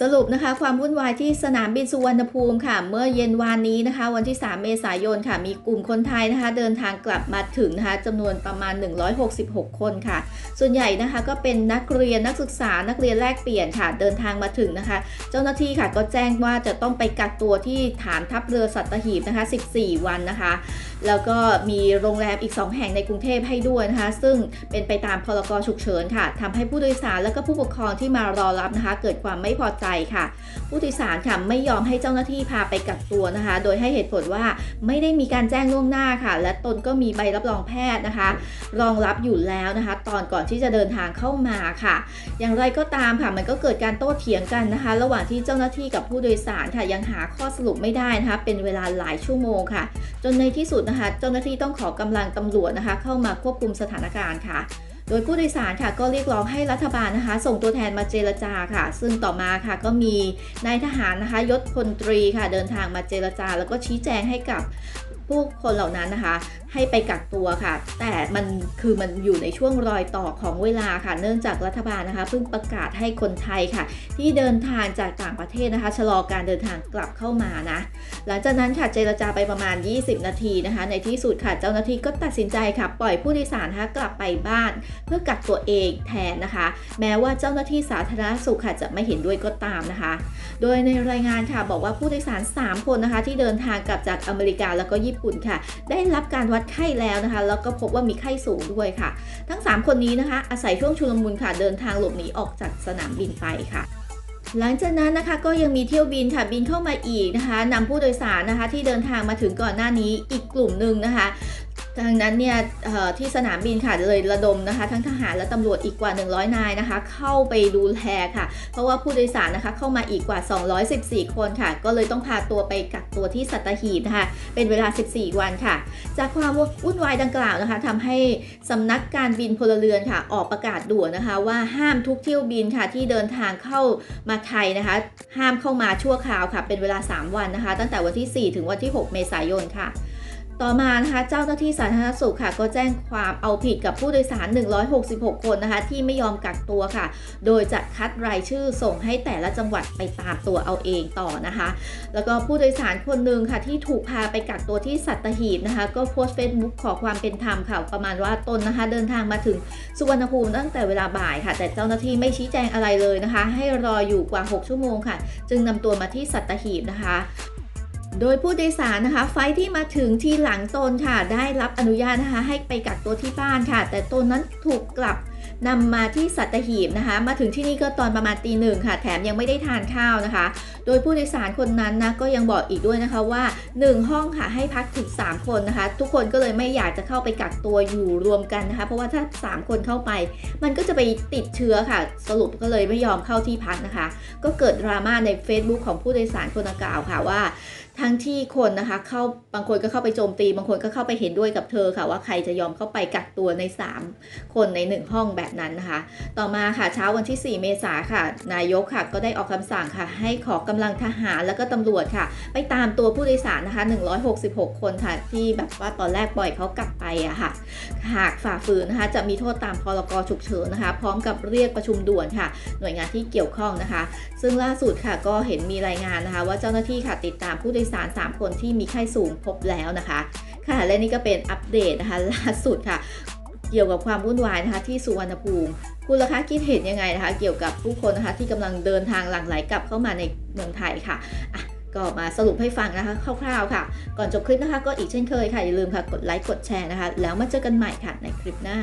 สรุปนะคะความวุ่นวายที่สนามบินสุวรรณภูมิค่ะ เมื่อเย็นวานนี้นะคะ วันที่ 3 เมษายนค่ะ มีกลุ่มคนไทยนะคะ เดินทางกลับมาถึงนะคะจำนวนประมาณ 166 คนค่ะ ส่วนใหญ่นะคะก็เป็นนักเรียนนักศึกษานักเรียนแลกเปลี่ยนค่ะ เดินทางมาถึงนะคะ เจ้าหน้าที่ค่ะก็แจ้งว่าจะต้องไปกักตัวที่ฐานทัพเรือสัตหีบนะคะ 14 วันนะคะ แล้วก็มีโรงแรมอีก 2 แห่งในกรุงเทพให้ด้วยนะคะ ซึ่งเป็นไปตามพรกฉุกเฉินค่ะทำให้ผู้โดยสารและก็ผู้ปกครองที่มารอรับนะคะ เกิดความไม่พอใจค่ะ ผู้โดยสารค่ะไม่ยอมให้เจ้าหน้าที่พาไปกักตัวนะคะ โดยให้เหตุผลว่าไม่ได้มีการแจ้งล่วงหน้าค่ะ และตนก็มีใบรับรองแพทย์นะคะ รองรับอยู่แล้วนะคะ ตอนก่อนที่จะเดินทางเข้ามาค่ะ อย่างไรก็ตามค่ะมันก็เกิดการโต้เถียงกันนะคะ ระหว่างที่เจ้าหน้าที่กับผู้โดยสารค่ะยังหาข้อสรุปไม่ได้นะคะ เป็นเวลาหลายชั่วโมงค่ะ จนในที่สุดนะคะ เจ้าหน้าที่ต้องขอกำลังตำรวจนะคะ เข้ามาควบคุมสถานการณ์ค่ะ โดยผู้โดยสารค่ะก็เรียกร้องให้รัฐบาลนะคะ ส่งตัวแทนมาเจรจาค่ะ ซึ่งต่อมาค่ะก็มีนายทหารนะคะยศพลตรีค่ะเดินทางมาเจรจา แล้วก็ชี้แจงให้กับ ผู้คนเหล่านั้นนะคะ ให้ไปกักตัวค่ะ แต่มันคือมันอยู่ในช่วงรอยต่อของเวลาค่ะ เนื่องจากรัฐบาลนะคะเพิ่งประกาศให้คนไทยค่ะ ที่เดินทางจากต่างประเทศนะคะชะลอการเดินทางกลับเข้ามานะหลังจากนั้นค่ะเจรจาไปประมาณ 20 นาทีนะคะ ในที่สุดค่ะเจ้าหน้าที่ก็ตัดสินใจค่ะปล่อยผู้โดยสารนะคะกลับไปบ้าน เพื่อกักตัวเองแทนนะคะ แม้ว่าเจ้าหน้าที่สาธารณสุขค่ะจะไม่เห็นด้วยก็ตามนะคะ โดยในรายงานค่ะบอกว่าผู้โดยสาร 3 คนนะคะ ที่เดินทางกลับจากอเมริกาแล้วก็ญี่ปุ่นค่ะ ได้รับการวัดไข้แล้วนะคะ แล้วก็พบว่ามีไข้สูงด้วยค่ะ ทั้ง 3 คนนี้นะคะ อาศัยช่วงชุลมุนค่ะ เดินทางหลบหนีออกจากสนามบินไปค่ะหลังจากนั้นนะคะก็ยังมีเที่ยวบินค่ะบินเข้ามาอีกนะคะนำผู้โดยสารนะคะที่เดินทางมาถึงก่อนหน้านี้อีกกลุ่มหนึ่งนะคะ ดังนั้นเนี่ยที่สนามบินค่ะเลยระดมนะคะ ทั้งทหารและตำรวจอีกกว่า 100 นายนะคะ เข้าไปดูแลค่ะ เพราะว่าผู้โดยสารนะคะเข้ามาอีกกว่า 214 คนค่ะ ก็เลยต้องพาตัวไปกักตัวที่สัตหีบนะคะ เป็นเวลา 14 วันค่ะ จากความวุ่นวายดังกล่าวนะคะทำให้สำนักการบินพลเรือนค่ะ ออกประกาศด่วนนะคะ ว่าห้ามทุกเที่ยวบินค่ะ ที่เดินทางเข้ามาไทยนะคะ ห้ามเข้ามาชั่วคราวค่ะ เป็นเวลา 3 วันนะคะ ตั้งแต่วันที่ 4 ถึงวันที่ 6 เมษายนค่ะ ต่อมานะคะเจ้าหน้าที่สาธารณสุขค่ะ ก็แจ้งความเอาผิดกับผู้โดยสาร 166 คนนะคะ ที่ไม่ยอมกักตัวค่ะ โดยจะคัดรายชื่อส่งให้แต่ละจังหวัดไปตามตัวเอาเองต่อนะคะ แล้วก็ผู้โดยสารคนหนึ่งค่ะ ที่ถูกพาไปกักตัวที่สัตหีบนะคะ ก็โพสต์เฟซบุ๊กขอความเป็นธรรมค่ะ ประมาณว่าตนนะคะ เดินทางมาถึงสุวรรณภูมิตั้งแต่เวลาบ่ายค่ะ แต่เจ้าหน้าที่ไม่ชี้แจงอะไรเลยนะคะ ให้รออยู่กว่า 6 ชั่วโมงค่ะ จึงนำตัวมาที่สัตหีบนะคะ โดยผู้โดยสารนะคะ ไฟที่มาถึงที่หลังตนค่ะ ได้รับอนุญาตนะคะ ให้ไปกักตัวที่บ้านค่ะ แต่ตนนั้นถูกกลับ นำมาที่สัตหีบนะคะ มาถึงที่นี่ก็ตอนประมาณตีหนึ่งค่ะ แถมยังไม่ได้ทานข้าวนะคะ โดยผู้โดยสารคนนั้นนะก็ยังบอกอีกด้วยนะคะว่า 1 ห้องค่ะให้พักถึง 3 คนนะคะ ทุกคนก็เลยไม่อยากจะเข้าไปกักตัวอยู่รวมกันนะคะ เพราะว่าถ้า 3 คนเข้าไป มันก็จะไปติดเชื้อค่ะ สรุปก็เลยไม่ยอมเข้าที่พักนะคะ ก็เกิดดราม่าใน Facebook ของผู้โดยสารคนดังกล่าวค่ะว่าทั้งที่คนนะคะเข้าบางคนก็เข้าไปโจมตี บางคนก็เข้าไปเห็นด้วยกับเธอค่ะว่าใครจะยอมเข้าไปกักตัวใน 3 คนใน 1 ห้องแบบนั้นนะคะ ต่อมาค่ะเช้าวันที่ 4 เมษาค่ะ นายกค่ะก็ได้ออกคำสั่งค่ะ ให้ขอกำลังทหารแล้วก็ตำรวจค่ะ ไปตามตัวผู้โดยสารนะคะ 166 คนค่ะ ที่แบบว่าตอนแรกปล่อยเขากลับไปอะค่ะ หากฝ่าฝืนนะคะ จะมีโทษตามพรกฉุกเฉินนะคะ พร้อมกับเรียกประชุมด่วนค่ะ หน่วยงานที่เกี่ยวข้องนะคะ ซึ่งล่าสุดค่ะก็เห็นมีรายงานนะคะ ว่าเจ้าหน้าที่ค่ะติดตามผู้โดยสาร 3 คนที่มีไข้สูงพบแล้วนะคะค่ะและนี่ก็เป็นอัปเดตนะคะล่าสุดค่ะ เกี่ยวกับความวุ่นวายนะคะที่สุวรรณภูมิ คุณล่ะคะคิดเห็นยังไงนะคะ เกี่ยวกับผู้คนนะคะที่กำลังเดินทางหลั่งไหลกลับเข้ามาในเมืองไทยค่ะอะก็มาสรุปให้ฟังนะคะคร่าวๆค่ะ ก่อนจบคลิปนะคะ ก็อีกเช่นเคยค่ะ อย่าลืมค่ะกดไลค์กดแชร์นะคะ แล้วมาเจอกันใหม่ค่ะในคลิปหน้า